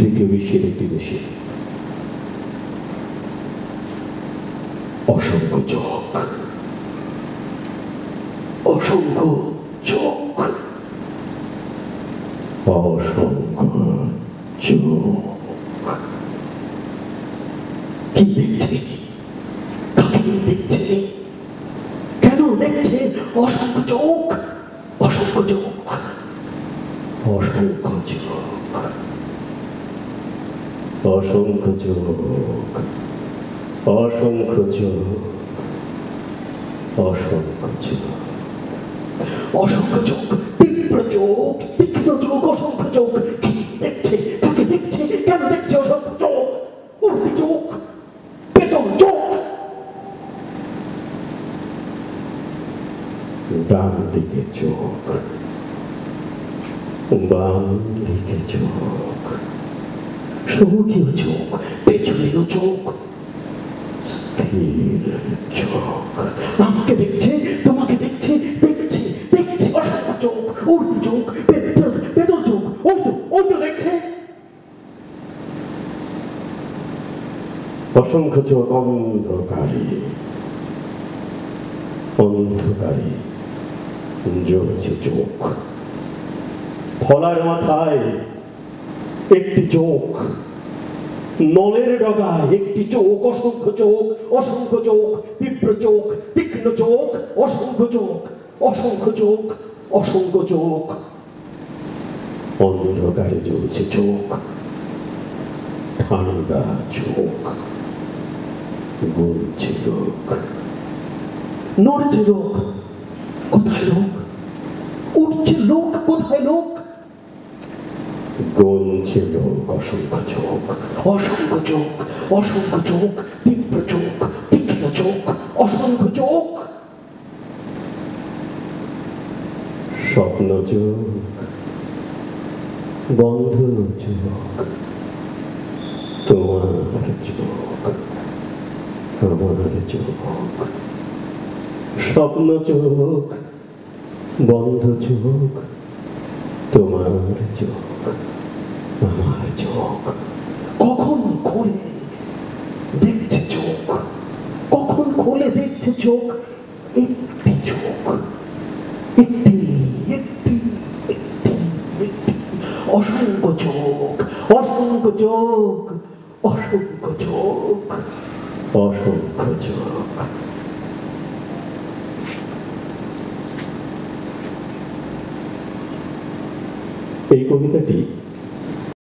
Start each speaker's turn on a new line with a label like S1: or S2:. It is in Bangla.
S1: তৃতীয় বিশ্বের একটি দেশে। অসংখ্য চোখ। অসংখ্য চোখ। অসংখ্য চোখ। কি দেখছে? কাকে দেখছে? কেন দেখছে? অসংখ্য চোখ। অসংখ্য চোখ। অসংখ্য চোখ। অসংখ্য চোখ অসংখ্য চোখ অসংখ্য চোখ অসংখ্য চোখ তীব্র চোখ তীক্ষ্ণ চোখ অসংখ্য চোখ কি দেখছে কাকে দেখছে কেন দেখছে অসংখ্য চোখ উর্দি চোখ পেতল চোখ ডান দিকে চোখ বাম দিকে চোখ সৌখীয় চোখ পেছনেও চোখ স্থির চোখ আমাকে দেখছে তোমাকে দেখছে দেখছে দেখছে অসংখ্য চোখ উর্দু চোখ পেতল পেতল চোখ ওই তো দেখছে অসংখ্য চোখ অন্ধকারী অন্ধকারী জ্বলছে চোখ ফলার মাথায় একটি চোখ। নলের ডগায় একটি চোখ, অসংখ্য চোখ অসংখ্য চোখ, তীব্র চোখ, তীক্ষ্ণ চোখ, অসংখ্য চোখ অসংখ্য চোখ অসংখ্য চোখ। অন্ধকারে জ্বলছে চোখ, ঠান্ডা চোখ, গুলছে লোক নড়ছে লোক কোথায় লোক উঠছে লোক কোথায় লোক গঞ্ছে লোক অসংখ্য চোখ অসংখ্য চোখ অসংখ্য চোখ, তীব্র চোখ, তীক্ষ্ণ চোখ, অসংখ্য চোখ। স্বপ্ন চোখ বন্ধ চোখ, তোমার চোখ, আমার চোখ। স্বপ্ন চোখ বন্ধ চোখ তোমার চোখ। আমার চোখ। কখন খোলে দেখছে চোখ? কখন খোলে দেখছে চোখ? একটি চোখ। একটি একটি একটি একটি। অসংখ্য চোখ অসংখ্য চোখ অসংখ্য চোখ অসংখ্য চোখ। এই কবিতাটি